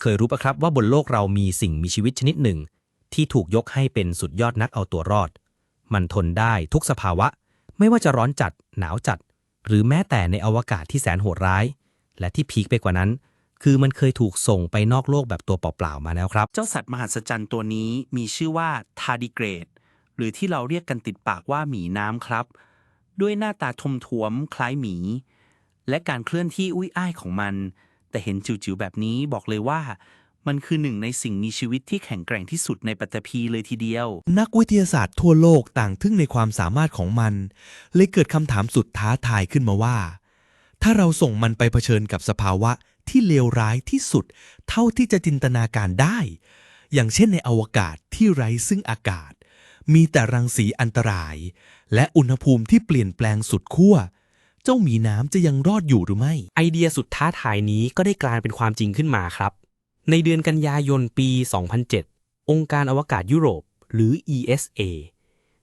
เคยรู้ปะครับว่าบนโลกเรามีสิ่งมีชีวิตชนิดหนึ่ง ที่ถูกยกให้เป็นสุดยอดนักเอาตัวรอด มันทนได้ทุกสภาวะ ไม่ว่าจะร้อนจัด หนาวจัด หรือแม้แต่ในอวกาศที่แสนโหดร้าย และที่พีคไปกว่านั้น คือมันเคยถูกส่งไปนอกโลกแบบตัวเปล่าๆมาแล้วครับ เจ้าสัตว์มหัศจรรย์ตัวนี้มีชื่อว่าทาร์ดิเกรด หรือที่เราเรียกกันติดปากว่าหมีน้ำครับ ด้วยหน้าตาทมทวมคล้ายหมี และการเคลื่อนที่อุ้ยอ้ายของมัน แต่เห็นจิ๋วๆแบบนี้บอกเลยว่า มันคือหนึ่งในสิ่งมีชีวิตที่แข็งแกร่งที่สุดในปัตตภีเลยทีเดียว นักวิทยาศาสตร์ทั่วโลกต่างทึ่งในความสามารถของมัน เลยเกิดคำถามสุดท้าทายขึ้นมาว่า ถ้าเราส่งมันไปเผชิญกับสภาวะที่เลวร้ายที่สุด เท่าที่จะจินตนาการได้ อย่างเช่นในอวกาศที่ไร้ซึ่งอากาศ มีแต่รังสีอันตราย และอุณหภูมิที่เปลี่ยนแปลงสุดขั้ว จ้าหมีน้ำจะยังรอดอยู่หรือไม่ ไอเดียสุดท้าทายนี้ก็ได้กลายเป็นความจริงขึ้นมาครับ ในเดือนกันยายนปี 2007 องค์การอวกาศยุโรป หรือ ESA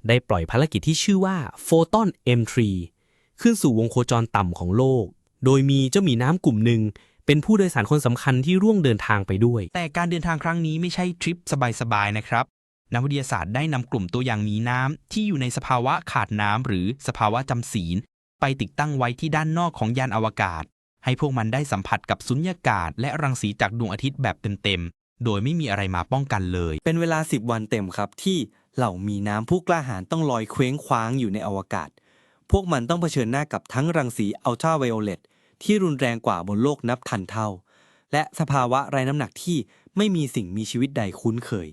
ได้ปล่อยภารกิจที่ชื่อว่า Photon M3 ขึ้นสู่วงโคจรต่ำของโลก โดยมีเจ้าหมีน้ำกลุ่มหนึ่งเป็นผู้โดยสารคนสำคัญที่ร่วงเดินทางไปด้วย แต่การเดินทางครั้งนี้ไม่ใช่ทริปสบายๆนะครับนักวิทยาศาสตร์ได้นำกลุ่มตัวอย่างหมีน้ำที่อยู่ในสภาวะขาดน้ำหรือสภาวะจำศีล ไปติดตั้งไว้ที่ด้านนอกของยานอวกาศ ให้พวกมันได้สัมผัสกับสุญญากาศ และรังสีจากดวงอาทิตย์แบบเต็มๆ โดยไม่มีอะไรมาป้องกันเลย เป็นเวลา 10 วันเต็มครับที่เหล่ามีน้ำผู้กล้าหาญต้องลอยเคว้งคว้างอยู่ในอวกาศ พวกมันต้องเผชิญหน้ากับทั้งรังสีอัลตราไวโอเลตที่รุนแรงกว่าบนโลกนับพันเท่า และสภาวะไร้น้ำหนักที่ไม่มีสิ่งมีชีวิตใดคุ้นเคย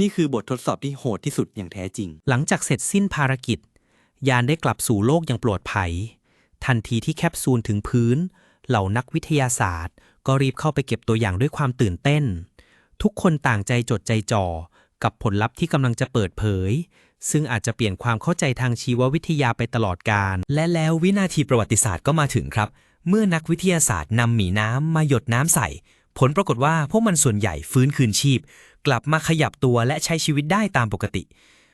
นี่คือบททดสอบที่โหดที่สุดอย่างแท้จริง หลังจากเสร็จสิ้นภารกิจ ยานได้กลับสู่โลกอย่างปลอดภัย ทันทีที่แคปซูลถึงพื้น เหล่านักวิทยาศาสตร์ ก็รีบเข้าไปเก็บตัวอย่างด้วยความตื่นเต้น ทุกคนต่างใจจดใจจ่อ กับผลลัพธ์ที่กำลังจะเปิดเผย ซึ่งอาจจะเปลี่ยนความเข้าใจทางชีววิทยาไปตลอดกาลและแล้ววินาทีประวัติศาสตร์ก็มาถึงครับ เมื่อนักวิทยาศาสตร์นำหมีน้ำมาหยดน้ำใส่ ผลปรากฏว่าพวกมันส่วนใหญ่ฟื้นคืนชีพ กลับมาขยับตัวและใช้ชีวิตได้ตามปกติ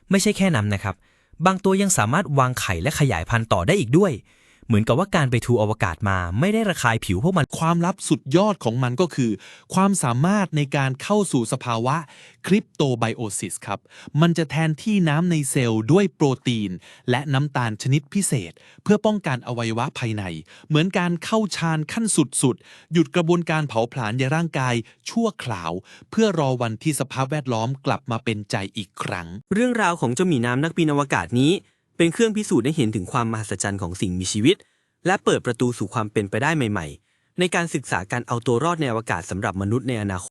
ไม่ใช่แค่นั้นนะครับ บางตัวยังสามารถวางไข่และขยายพันธุ์ต่อได้อีกด้วย เหมือนกับว่าการไปทูอวกาศมา ไม่ได้ระคายผิวพวกมัน ความลับสุดยอดของมันก็คือ ความสามารถในการเข้าสู่สภาวะคริปโตไบโอซิสครับ มันจะแทนที่น้ำในเซลล์ด้วยโปรตีน และน้ำตาลชนิดพิเศษ เพื่อป้องกันอวัยวะภายใน เหมือนการเข้าฌานขั้นสุดๆ หยุดกระบวนการเผาผลาญในร่างกายชั่วคราว เพื่อรอวันที่สภาพแวดล้อมกลับมาเป็นใจอีกครั้ง เรื่องราวของเจ้าหมีน้ำนักบินอวกาศนี้ เป็นเครื่องพิสูจน์ให้เห็นถึงความมหัศจรรย์ของสิ่งมีชีวิต และเปิดประตูสู่ความเป็นไปได้ใหม่ ๆ ในการศึกษาการเอาตัวรอดในอวกาศสำหรับมนุษย์ในอนาคต